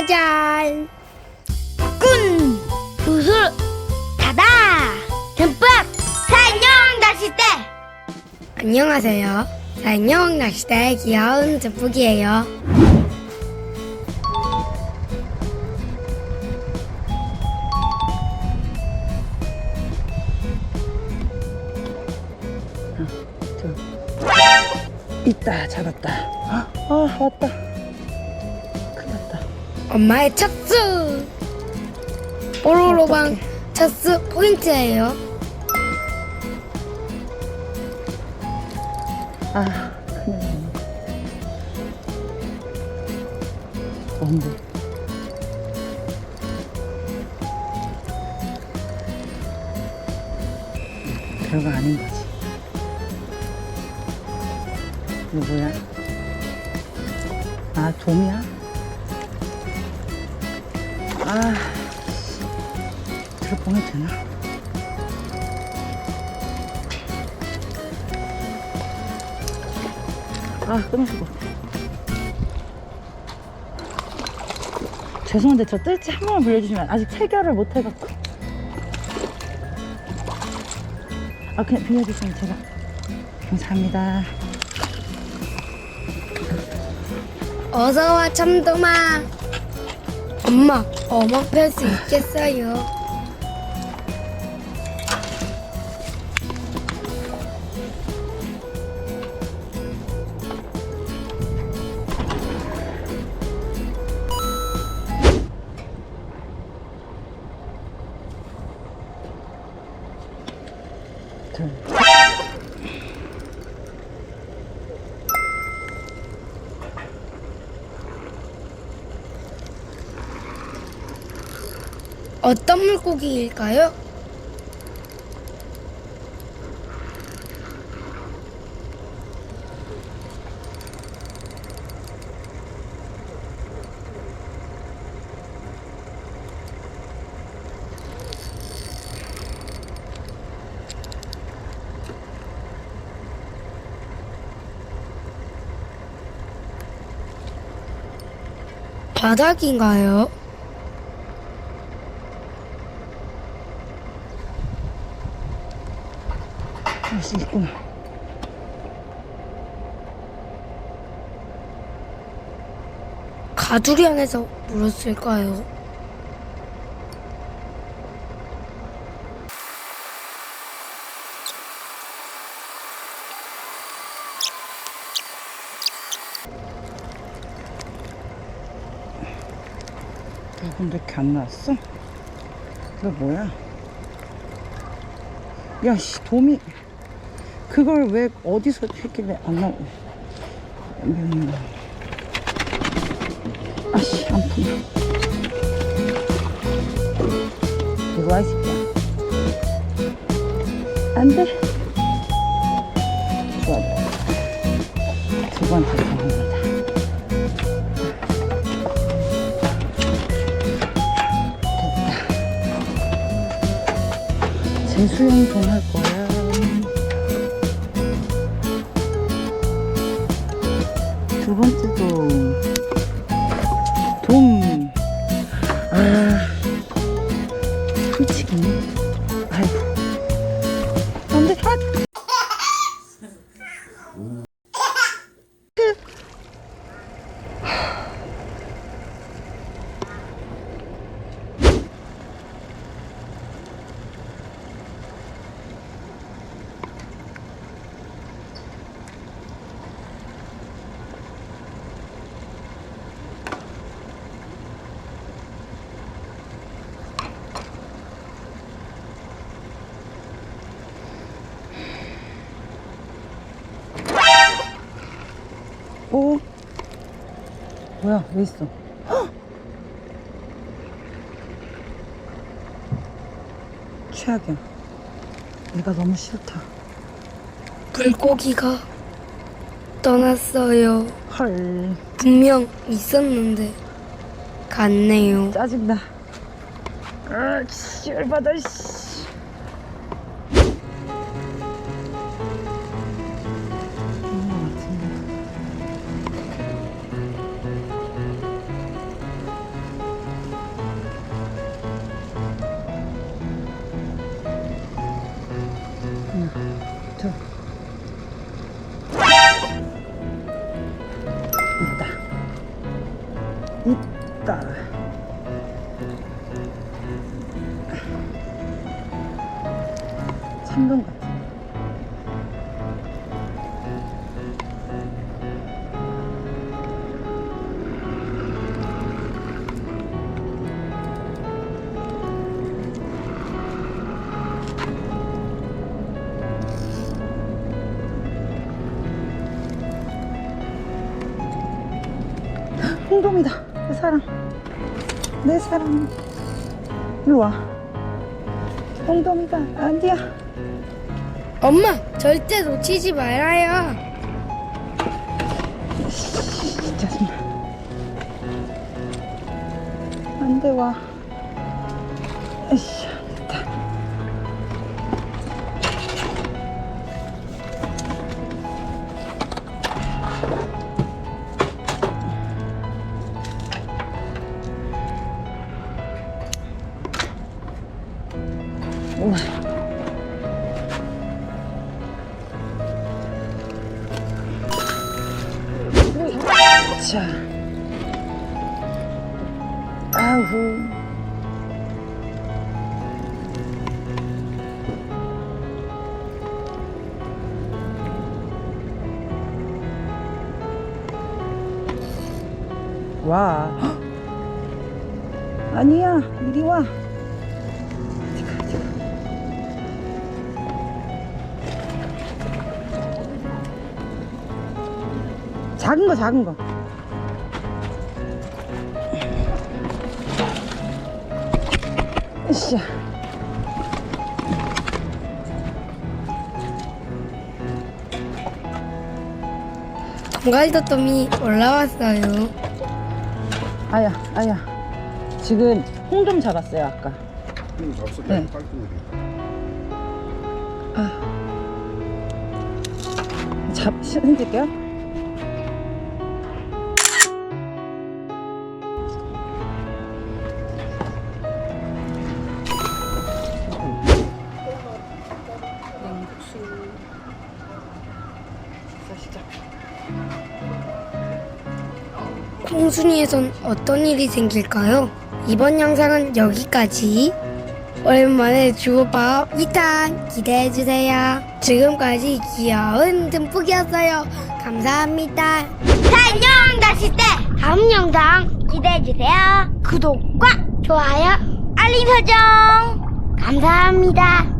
짜잔 꾼. 우수 다다. 듬뿍. 사인용 낚싯대. 안녕하세요. 사인용 낚싯대 귀여운 듬뿍이에요. 있다 잡았다. 아, 아 왔다 엄마의 첫수. 뽀로로방 첫수 포인트예요. 아 큰일 났네. 뭔데 별거 아닌 거지. 뭐야? 아 돔이야 아 들어보면 되나? 아 끊어지고. 죄송한데 저 뜰지 한 번만 빌려주시면 아직 해결을 못 해갖고. 아 그냥 빌려주시면 제가. 감사합니다. 어서와 참돔아 엄마 어묵 펼수 있겠어요 어떤 물고기일까요? 바닥인가요? 할수 있구나 가두리 안에서 물었을까요? 야 근데 이렇게 안 나왔어? 이거 뭐야? 야 씨 도미 그걸 왜 어디서 했길래 안 나오 음. 아씨 안 푸네 이거 새끼야 안돼. 좋아 두 번째 경험이다. 재수용 좀 할 거 두 번째도 돔. 아, 솔직히. 오. 뭐야, 왜 있어? 헉! 최악이야. 내가 너무 싫다. 물고기가 떠났어요. 헐. 분명 있었는데 갔네요. 짜증나. 아, 씨, 열받아, 씨. 3동 같아. 홍동이다. 내 사랑. 내 사랑. 일로 와. 홍돔이다. 안디야. 엄마, 절대 놓치지 말아요. 진짜 정말. 안 돼, 와. 에이씨, 자. 아우. 와. 헉! 아니야, 이리 와. 작은 거, 작은 거. 으쌰. 동갈도tom이 올라왔어요. 아야, 아야. 지금 홍 좀 잡았어요, 아까. 응, 잡았어. 네. 깔끔하게. 잡, 흔들게요. 콩순이에선 어떤 일이 생길까요? 이번 영상은 여기까지. 오랜만에 주호밥 2탄 기대해주세요. 지금까지 귀여운 듬뿍이었어요. 감사합니다. 자, 안녕! 다시 때 다음 영상 기대해주세요. 구독과 좋아요, 알림 설정! 감사합니다.